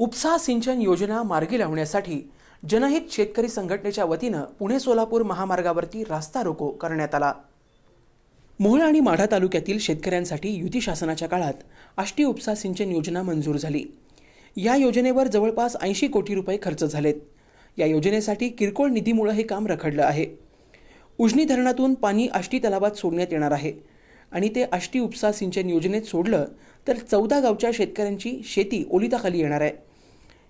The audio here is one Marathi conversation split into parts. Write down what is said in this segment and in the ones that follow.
उपसा सिंचन योजना मार्गी लावण्यासाठी जनहित शेतकरी संघटनेच्या वतीनं पुणे सोलापूर महामार्गावरती रास्ता रोको करण्यात आला. मोहोळ आणि माढा तालुक्यातील शेतकऱ्यांसाठी युती शासनाच्या काळात आष्टी उपसा सिंचन योजना मंजूर झाली. या योजनेवर जवळपास ऐंशी कोटी रुपये खर्च झालेत. या योजनेसाठी किरकोळ निधीमुळे हे काम रखडलं आहे. उजनी धरणातून पाणी आष्टी तलावात सोडण्यात येणार आहे आणि ते आष्टी उपसा सिंचन योजनेत सोडलं तर चौदा गावच्या शेतकऱ्यांची शेती ओलिताखाली येणार आहे.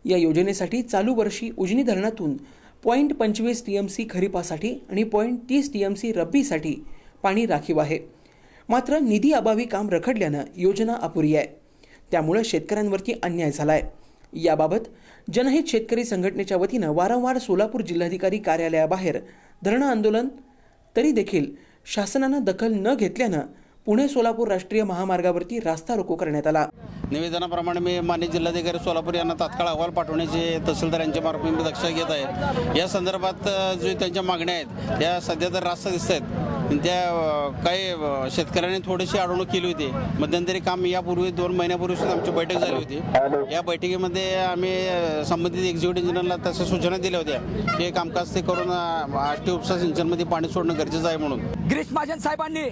या योजनेसाठी चालू वर्षी उजनी धरणातून पॉईंट पंचवीस टी एम सी खरीपासाठी आणि पॉईंट तीस टी एम सी रब्बीसाठी पाणी राखीव आहे. मात्र निधी अभावी काम रखडल्यानं योजना अपुरी आहे. त्यामुळं शेतकऱ्यांवरती अन्याय झाला आहे याबाबत जनहित शेतकरी संघटनेच्या वतीनं वारंवार सोलापूर जिल्हाधिकारी कार्यालयाबाहेर धरणं आंदोलन तरी देखील शासनानं दखल न घेतल्यानं पुणे सोलापूर राष्ट्रीय महामार्गावरती रास्ता रोको करण्यात आला. निवेदनाप्रमाणे मी मान्य जिल्हाधिकारी सोलापूर यांना तात्काळ अहवाल पाठवण्याचे तहसीलदार यांच्या मार्फत मी दक्षता घेत आहे. या संदर्भात जे त्यांच्या मागण्या आहेत त्या सध्या तर रास्त दिसत आहेत. त्या काही शेतकऱ्यांनी थोडीशी अडवणूक केली होती. मध्यंतरी काम यापूर्वी दोन महिन्यापूर्वी सुद्धा आमची बैठक झाली होती. या बैठकीमध्ये आम्ही संबंधित एक्झिक्युटिव्ह इंजिनियरला तशा सूचना दिल्या होत्या की कामकाज ते करून आष्टी उपसा सिंचनमध्ये पाणी सोडणं गरजेचं आहे म्हणून. गिरीश महाजन साहेबांनी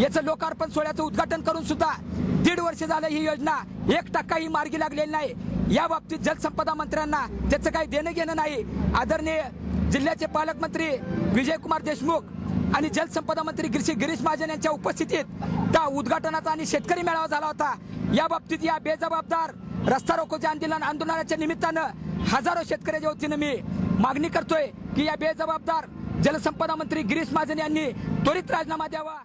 याचं लोकार्पण सोहळ्याचं उद्घाटन करून सुद्धा दीड वर्ष झालं ही योजना. एक टक्काही मार्गी लागलेली नाही. या बाबतीत जलसंपदा मंत्र्यांना त्याचं काही देणं घेणं नाही. आदरणीय जिल्ह्याचे पालकमंत्री विजयकुमार देशमुख आणि जलसंपदा मंत्री गिरीश गिरीश महाजन यांच्या उपस्थितीत त्या उद्घाटनाचा आणि शेतकरी मेळावा झाला होता. या बाबतीत या बेजबाबदार रस्ता रोकोच्या आंदोलन आंदोलनाच्या निमित्तानं हजारो शेतकऱ्याच्या वतीनं मी मागणी करतोय की या बेजबाबदार जलसंपदा मंत्री गिरीश महाजन यांनी त्वरित राजीनामा द्यावा.